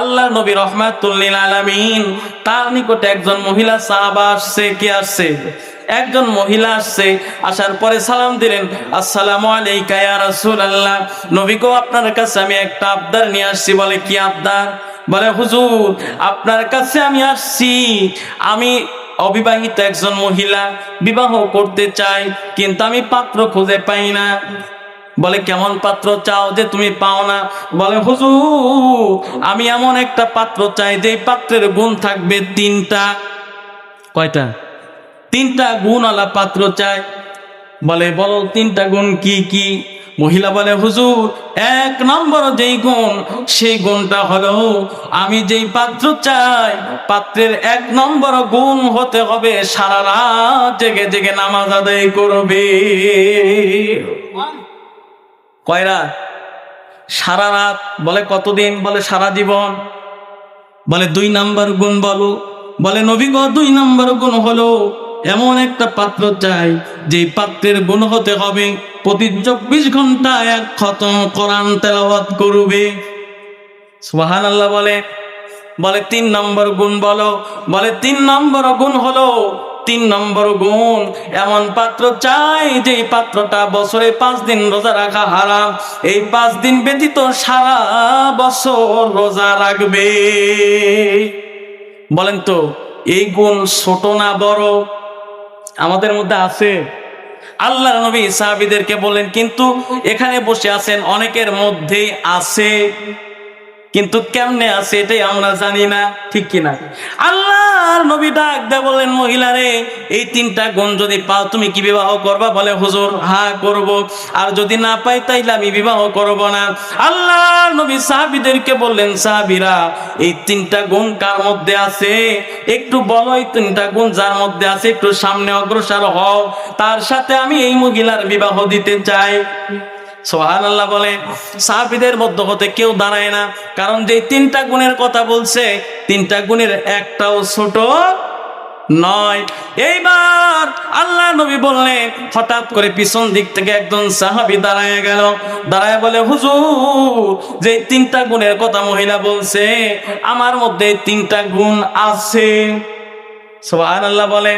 আল্লাহ নবী রহমাতুল্লিল আলামিন। তার নিকটে একজন মহিলা সাহাবা আসছে, কে আসছে? একজন মহিলা আসছে, আসার পরে সালাম দিলেন, আসসালামু আলাইকা ইয়া রাসূলুল্লাহ। নবী গো, আপনার কাছে আমি একটা আবদার নিয়ে আসছি। বলে, কি আবদার? বলে, হুজুর, আপনার কাছে আমি আসছি। আমি অবিবাহিত একজন মহিলা, বিবাহ করতে চাই, কিন্তু আমি পাত্র খুঁজে পাই না। বলে, কেমন পাত্র চাও যে তুমি পাও না? বলে, হুজুর, আমি এমন একটা পাত্র চাই যে পাত্রের গুণ থাকবে তিনটা। কয়টা? তিনটা গুণওয়ালা পাত্র চাই। বলে, বলো, তিনটা গুণ কি কি? মহিলা বলে, হুজুর, এক নম্বর যেই গুণ, সেই গুণটা হলো, আমি যেই পাত্র চাই, পাত্রের এক নম্বর গুণ হতে হবে সারা রাত জেগে জেগে নামাজ আদায় করবে। কয় রাত সারা রাত বলে কতদিন? বলে সারা জীবন। বলে দুই নাম্বার গুণ বলো। বলে নবীগ দুই নাম্বার গুণ হলো। এমন একটা পাত্র চাই যে পাত্রের গুণ হতে হবে। প্রতি চব্বিশ ঘণ্টা এক খতম কোরআন তেলাওয়াত করবে। সুবাহান আল্লাহ বলে। বলে তিন নম্বর গুণ বলো। বলে তিন নম্বর গুণ হলো। তিন নম্বর গুণ। এমন পাত্র চাই যে পাত্রটা বছরে পাঁচ দিন রোজা রাখা হারাম। এই পাঁচ দিন ব্যতীত সারা বছর রোজা রাখবে। বলেন তো, এই গুণ ছোট না বড়? আমাদের মধ্যে আছে। আল্লাহ নবী সাহাবিদেরকে বলেন কিন্তু এখানে বসে আছেন অনেকের মধ্যেই আছে। কিন্তু কেমনে আছে এটাই আমরা জানি না, ঠিক কিনা? আল্লাহর নবী ডাক দে বলেন মহিলারে, এই তিনটা গুণ যদি পাও, তুমি কি বিবাহ করবা? বলে, হুজুর হ্যাঁ করব। আর যদি না পাই, তাইলে আমি বিবাহ করব না। আল্লাহর নবী সাহাবীদেরকে বললেন, সাহাবীরা, এই তিনটা গুণ কার মধ্যে আছে? একটু বলো এই তিনটা গুণ যার মধ্যে আছে, একটু সামনে অগ্রসর হও। তার সাথে আমি এই মহিলার বিবাহ দিতে চাই। সোহান আল্লাহ বলে, সাহাবিদের মধ্য হতে কেউ দাঁড়ায় না। কারণ যে তিনটা গুণের কথা বলছে, তিনটা গুণের একটাও ছোট নয়। এইবার আল্লাহ নবী বললেন, হঠাৎ করে পিছন দিক থেকে একজন সাহাবি দাঁড়ায় গেল। দাঁড়ায় বলে, হুজুর, যে তিনটা গুণের কথা মহিলা বলছে, আমার মধ্যে তিনটা গুণ আছে। সোহান আল্লাহ বলে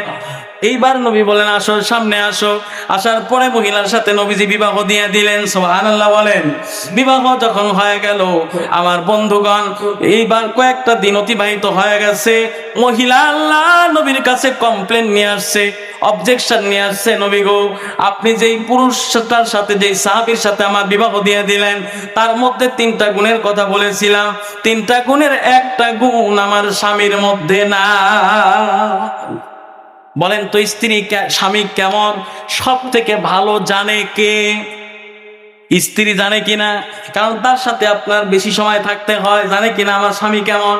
এইবার নবী বলেন, আসো, সামনে আসো। আসার পরে মহিলার সাথে নবীজি বিবাহ দিয়ে দিলেন সোহান আল্লাহ বলেন। বিবাহ যখন হয়ে গেল, আমার বন্ধুগণ, এইবার কয়েকটা দিন অতিবাহিত হয়ে গেছে। মহিলা আল্লাহ নবীর কাছে কমপ্লেন নিয়ে আসছে অবজেকশন নিয়ে আসছে, নবী গো, আপনি যেই পুরুষটার সাথে, যেই সাহাবির সাথে আমার বিবাহ দিয়ে দিলেন, তার মধ্যে তিনটা গুণের কথা বলেছিলাম। তিনটা গুণের একটা গুণ আমার স্বামীর মধ্যে না। বলেন তো, স্ত্রী স্বামী কেমন? সব থেকে ভালো জানে কে? স্ত্রী জানে কিনা কারণ তার সাথে আপনার বেশি সময় থাকতে হয়, জানে কিনা আমার স্বামী কেমন?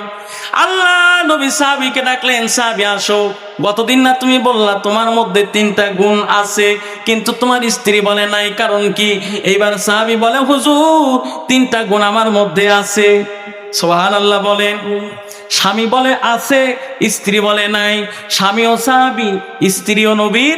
আল্লাহ নবী সাহাবিকে ডাকলেন, সাহাবি, আসো। গতদিন না তুমি বললা তোমার মধ্যে তিনটা গুণ আছে, কিন্তু তোমার স্ত্রী বলে নাই। কারণ কি? এইবার সাহাবি বলে, হুজুর, তিনটা গুণ আমার মধ্যে আছে। সোহান আল্লাহ বলেন স্বামী বলে আছে স্ত্রী বলে নাই। স্বামীও সাহাবি স্ত্রীও নবীর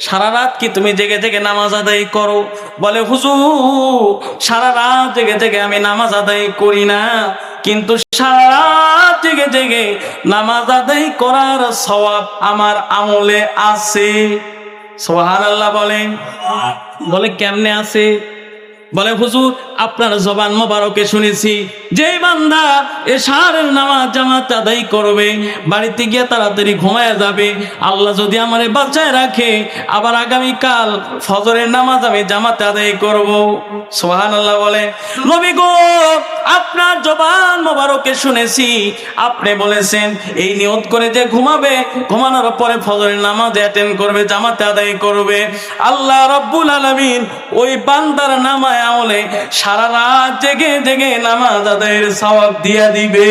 সারা রাত কি তুমি জেগে জেগে নামাজ আদায় করো? বলে, হুজুর সারা রাত জেগে জেগে আমি নামাজ আদায় করি না। কিন্তু সারা জেগে জেগে নামাজ আদায় করার সওয়াব আমার আমলে আছে। সোহান আল্লাহ বলেন। বলে, কেমনে আছে? বলে, হুজুর, আপনার জবান মোবারকে শুনেছি। যে বান্দা এ সারের নামাজ জামাত আদায় করবে, বাড়িতে গিয়ে তাড়াতাড়ি ঘুমায় যাবে। আল্লাহ যদি আমারে বাঁচায় রাখে, আবার আগামী কাল ফজরের নামাজ আমি জামাতে আদায় করব। সোহান আল্লাহ বলে, নবী গো, আপনার জবান মোবারকে শুনেছি। আপনি বলেছেন, এই নিয়ত করে যে ঘুমাবে, ঘুমানোর পরে ফজরের নামাজ অ্যাটেন্ড করবে, জামাতে আদায় করবে। আল্লাহ রব্বুল আলামিন ওই বান্দার নামায় আমলে সারা রাত জেগে জেগে নামাজ আদায়ের সওয়াব দিয়া দিবে।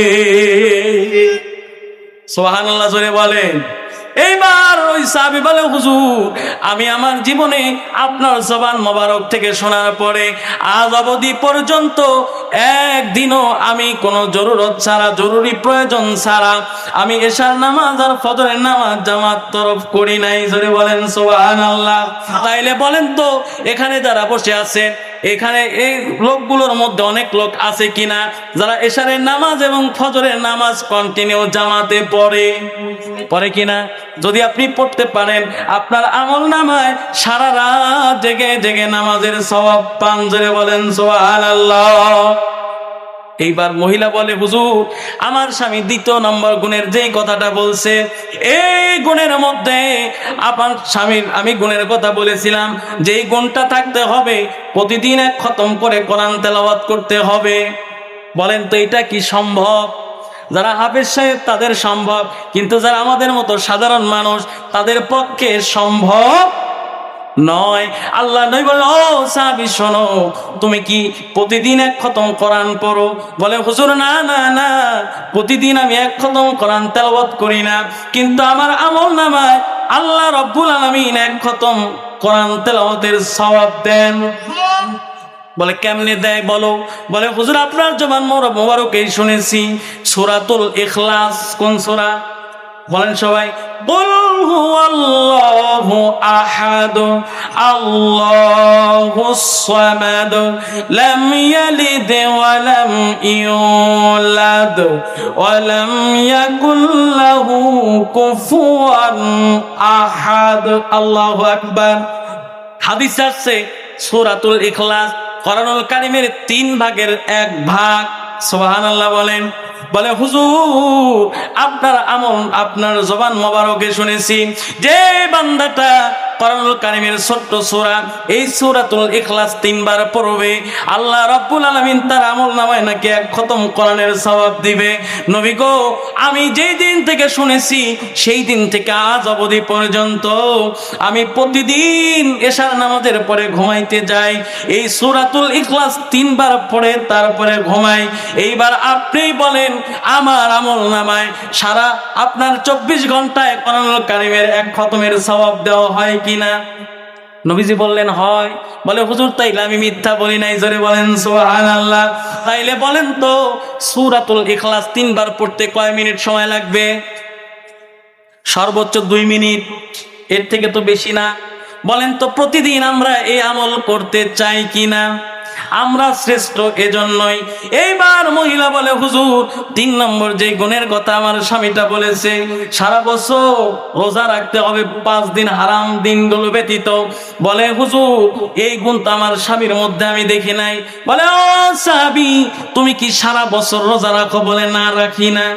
সোহানাল্লাহ জোরে বলেন। এইবার ওই সাহাবি বলে, হুজুর, আমি আমার জীবনে আপনার জবান মোবারক থেকে শোনার পরে আজ অবধি পর্যন্ত একদিনও আমি কোনো জরুরত ছাড়া, জরুরি প্রয়োজন ছাড়া আমি এশার নামাজ আর ফজরের নামাজ জামাত তরফ করি নাই। জোরে বলেন সোহান আল্লাহ তাইলে বলেন তো, এখানে যারা বসে আছেন এখানে এই লোকগুলোর মধ্যে অনেক লোক আছে কিনা? যারা এশারে নামাজ এবং ফজরের নামাজ কন্টিনিউ জামাতে পড়ে। পড়ে কিনা? যদি আপনি পড়তে পারেন, আপনার আমল নামায় সারা রাত জেগে জেগে নামাজের সবাব পান। জোরে বলেন সোহান আল্লাহ এইবার মহিলা বলে, হুজুর, আমার স্বামী দ্বিতীয় নম্বর গুণের যে কথাটা বলছে, এই গুণের মধ্যে আপনার স্বামীর, আমি গুণের কথা বলেছিলাম যে এই গুণটা থাকতে হবে, প্রতিদিন এক খতম করে কোরআন তেলাওয়াত করতে হবে। বলেন তো, এটা কি সম্ভব? যারা হাফেজ সাহেব, তাদের সম্ভব, কিন্তু যারা আমাদের মতো সাধারণ মানুষ, তাদের পক্ষে সম্ভব নয়। আল্লাহ নই বলে ও সাহাবি, শোনো, তুমি কি প্রতিদিন এক খতম কোরআন পড়ো? বলে, হুজুর, না না না, প্রতিদিন আমি এক খতম কোরআন তেলাওয়াত করি না। কিন্তু আমার আমল নামায় আল্লাহ রব্বুল আলামিন এক খতম কোরআন তেলাওয়াতের সওয়াব দেন। বলে, কেমনে দেয় বলো? বলে, হুজুর, আপনার জবান মোরা মোবারকেই শুনেছি। সূরাতুল ইখলাস, কোন সূরা? বলেন সবাই বল আল্লাহু আহাদ, আল্লাহু সামাদ, লাম ইয়ালিদ ওয়া লাম ইউলাদ, ওয়া লাম ইয়াকুল লাহু কুফুয়ান আহাদ। আল্লাহু আকবার। হাদিস আসছে সূরাতুল ইখলাস, কোরআনুল কারীমের তিন ভাগের এক ভাগ। সুবহানাল্লাহ বলেন বলে হুজুর আপনার আমল আপনার জবান মোবারকে শুনেছি। যে বান্দাটা কারিমের ছোট্ট সূরা, এই সূরাতুল তিনবার পড়বে। আল্লাহ আলামিন তার নাকি এক খতম দিবে। নবী গো, আমি যেই দিন থেকে শুনেছি, সেই দিন থেকে আজ অবধি পর্যন্ত আমি প্রতিদিন এশার নামাজের পরে ঘুমাইতে যাই। এই সূরাতুল ইখলাস তিনবার পড়ে তারপরে ঘুমাই। এইবার আপনি বলেন, আমার আমল নামায় সারা আপনার চব্বিশ ঘন্টায় কোরআনুল কারিমের এক খতমের সওয়াব দেওয়া হয় কিনা? নবীজি বললেন, হয়। বলে, হুজুর, তাইলে আমি মিথ্যা বলি নাই। জোরে বলেন, সুবহানাল্লাহ। তাইলে বলেন তো, সূরাতুল ইখলাস তিনবার পড়তে কয় মিনিট সময় লাগবে? সর্বোচ্চ দুই মিনিট, এর থেকে তো বেশি না। বলেন তো, প্রতিদিন আমরা এই আমল করতে চাই কিনা? আমরা শ্রেষ্ঠ এজন্যই। এইবার মহিলা বলে, হুজুর, তিন নম্বর যে গুণের কথা আমার স্বামীটা বলেছে, সারা বছর রোজা রাখতে হবে, পাঁচ দিন হারাম দিনগুলো ব্যতীত। বলে, হুজুর, এই গুণ তো আমার স্বামীর মধ্যে আমি দেখি নাই। বলে, ও সাবি তুমি কি সারা বছর রোজা রাখো বলে না রাখি না?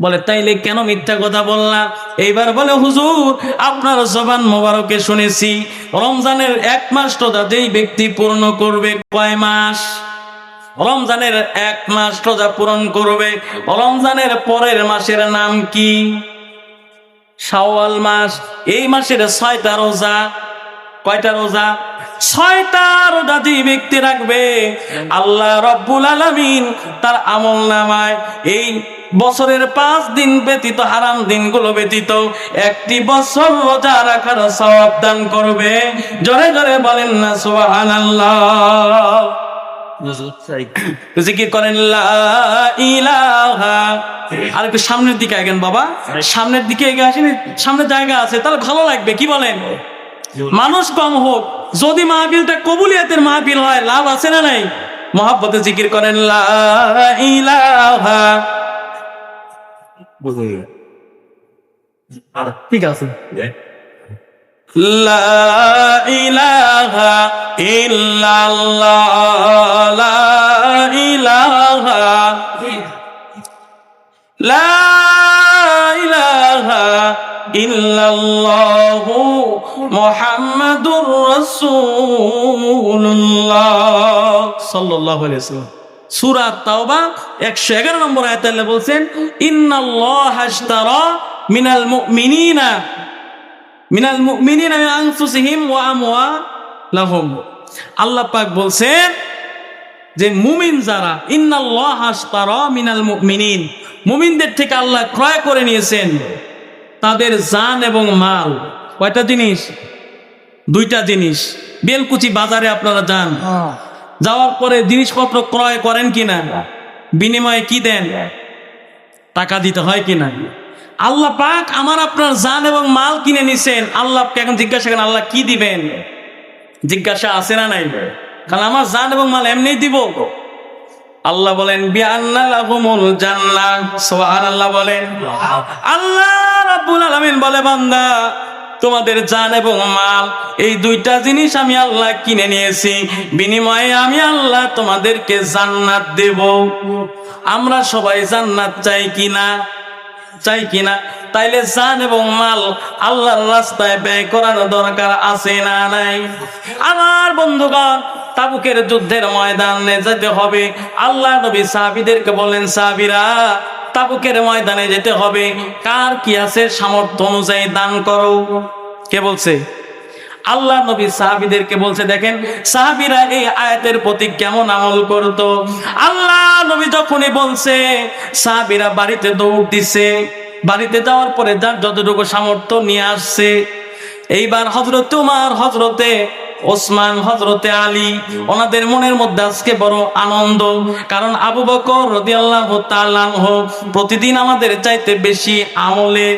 বলে, তাইলে কেন মিথ্যা কথা বললাম এইবার বলে, হুজুর, আপনার জবান মোবারকে শুনেছি। রমজানের এক মাস রোজা যেই ব্যক্তি পূর্ণ করবে। কয় মাস? রমজানের এক মাস রোজা পূরণ করবে। রমজানের পরের মাসের নাম কি? শাওয়াল মাস। এই মাসের ছয়টা রোজা। কয়টা রোজা? ছয়টা রোজা যে ব্যক্তি রাখবে। আল্লাহ রব্বুল আলামিন তার আমল নামায়। এই বছরের পাঁচ দিন ব্যতীত, হারাম দিনগুলো ব্যতীত, একটি বছর রোজা রাখার সওয়াব দান করবে। জোরে জোরে বলেন না, সুবহানাল্লাহ। জিকির করেন আর একটু সামনের দিকে আগেন, বাবা। সামনের দিকে এগিয়ে আসেন সামনের জায়গা আছে, তাহলে ভালো লাগবে, কি বলেন? মানুষ কম হোক, যদি মাহফিলটা কবুলিয়াতের মাহফিল হয়, লাভ আছে না নাই? মহাব্বতে জিকির করেন, লা ইলাহা। ঠিক আছে লা ইলাহা ইল্লাল্লাহ লা ইলাহা লা ইলাহা ইল্লাল্লাহু মুহাম্মাদুর রাসূলুল্লাহ সাল্লাল্লাহু আলাইহি ওয়াসাল্লাম তাওবা 111 নম্বর আয়াতে আল্লাহ বলছেন মিনাল মিনাল মিন ওয়া আল্লাহ পাক বলছেন যে মুমিন যারা, ইন্নাল্লাহ মিনাল মুমিনিন, মুমিনদের থেকে আল্লাহ ক্রয় করে নিয়েছেন তাদের জান এবং মাল। কয়টা জিনিস? দুইটা জিনিস। বেলকুচি বাজারে আপনারা যান। যাওয়ার পরে জিনিসপত্র ক্রয় করেন কিনা বিনিময়ে কি দেন? টাকা দিতে হয় কিনা আল্লাহ পাক আমার আপনার জান এবং মাল কিনে নিছেন। আল্লাহকে এখন জিজ্ঞাসা করেন আল্লাহ কি দিবেন? জিজ্ঞাসা আছে না নাই? কারণ আমার জান এবং মাল এমনি দিব। আল্লাহ বলেন সুবহানাল্লাহ বলেন। আল্লাহ রাব্বুল আলামিন বলে বান্দা তোমাদের জান এবং মাল, এই দুইটা জিনিস আমি আল্লাহ কিনে নিয়েছি। বিনিময়ে আমি আল্লাহ তোমাদেরকে জান্নাত দেব। আমরা সবাই জান্নাত চাই কিনা? চাই কিনা? তাইলে জান এবং মাল আল্লাহর রাস্তায় ব্যয় করার দরকার আছে না নাই? আমার বন্ধুগণ, তাবুকের যুদ্ধের ময়দানে যেতে হবে। আল্লাহ নবী সাহাবিদেরকে বলেন সাহাবিরা তাবুকের ময়দানে যেতে হবে। কার কি আছে সামর্থ্য অনুযায়ী দান করো? কে বলছে? আল্লাহ নবী সাহাবিদেরকে বলছে, দেখেন, সাহাবিরা এই আয়াতের প্রতি কেমন আমল করত। আল্লাহ নবী যখনই বলছে, সাহাবিরা বাড়িতে দৌড় দিছে, বাড়িতে যাওয়ার পরে যার যতটুকু সামর্থ্য নিয়ে আসছে, এইবার হজরত তোমার হজরতে ওসমান হজরতে আলী, ওনাদের মনের মধ্যে আজকে বড় আনন্দ। কারণ আবু বকর রদিয়াল্লাহ তাআলা প্রতিদিন আমাদের চাইতে বেশি আমলে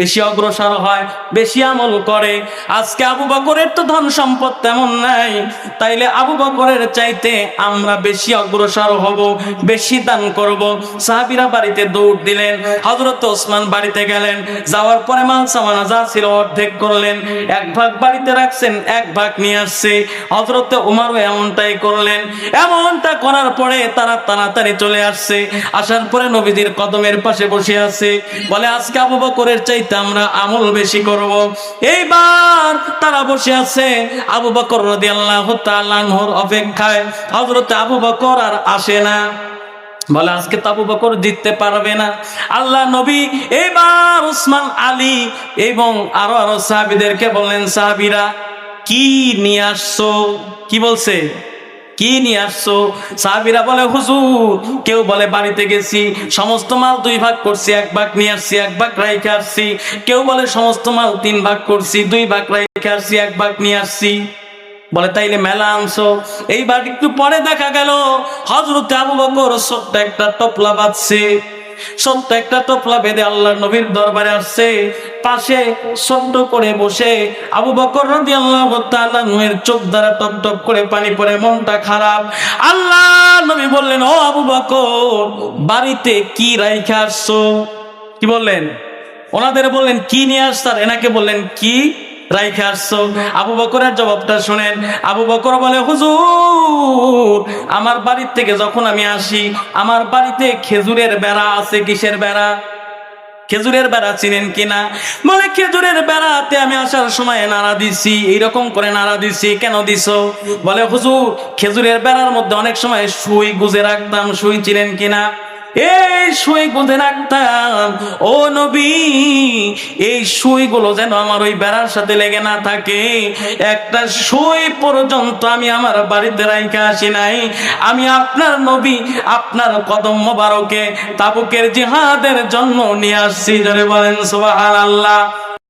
বেশি অগ্রসর হয়, বেশি আমল করে। আজকে আবু বকরের তো ধন সম্পদ তেমন নাই, তাইলে আবু বকরের চাইতে আমরা বেশি অগ্রসর হব, বেশি দান করব। সাহাবিরা বাড়িতে দৌড় দিলেন হজরত ওসমান বাড়িতে গেলেন, যাওয়ার পরে মাল সামানা যা ছিল অর্ধেক করলেন, এক ভাগ বাড়িতে রাখছেন, এক ভাগ নিয়ে আসছে। হজরত উমারও এমনটাই করলেন। এমনটা করার পরে তারা তাড়াতাড়ি চলে আসছে, আসার পরে নবীজির কদমের পাশে বসে আছে, বলে, আজকে আবু বকরের চাইতে আমরা আমল বেশি করব। এইবার তারা বসে আছে আবু বকর অপেক্ষায়। আবু বকর আর আসে না। বলে, আজকে তো আবু বকর জিততে পারবে না। আল্লাহ নবী এবার উসমান আলী এবং আরও আরও সাহাবিদেরকে বললেন, সাহাবিরা, কি নিয়ে আসছো? কি বলছে? কি নিয়ে আসছো? সাহাবিরা বলে, হুজুর, কেউ বলে বাড়িতে গেছি, সমস্ত মাল দুই ভাগ করছি, এক ভাগ নিয়ে আসছি, এক ভাগ রাইখে আসছি। কেউ বলে সমস্ত মাল তিন ভাগ করছি, দুই ভাগ রাইখে আসছি, এক ভাগ নিয়ে আসছি। বলে, তাইলে মেলা আনছো? এইবার একটু পরে দেখা গেল হজরত আবু বকর ছোট্ট একটা টপলা বাঁধছে। ছোট্ট একটা টপলা বেঁধে আল্লাহ নবীর দরবারে আসছে। পাশে ছোট্ট করে বসে আবু বকর রদি আল্লাহ এর চোখ দ্বারা টপ টপ করে পানি পড়ে, মনটা খারাপ। আল্লাহ নবী বললেন, ও আবু বকর, বাড়িতে কি রাইখা আসছো? কি বললেন? ওনাদের বললেন, কি নিয়ে আসতার? এনাকে বললেন, কি রাইখে আসছো। আবু বকরের জবাবটা শোনেন। আবু বকর বলে, হুজুর, আমার বাড়ির থেকে যখন আমি আসি, আমার বাড়িতে খেজুরের বেড়া আছে, কিসের বেড়া? খেজুরের বেড়া চিনেন কিনা? বলে, খেজুরের বেড়াতে আমি আসার সময় নাড়া দিছি। এইরকম করে নাড়া দিছি। কেন দিছ? বলে, হুজুর, খেজুরের বেড়ার মধ্যে অনেক সময় সুই গুজে রাখতাম। সুই চিনেন কিনা? এই সুই গুঁজে রাখতাম। ও নবী, এই সুইগুলো যেন আমার ওই বেড়ার সাথে লেগে না থাকে। একটা সুই পর্যন্ত আমি আমার বাড়িতে রাইখা আসি নাই। আমি আপনার নবী, আপনার কদম মোবারকে তাবুকের জিহাদের জন্য নিয়ে আসছি। জোরে বলেন সুবহানাল্লাহ।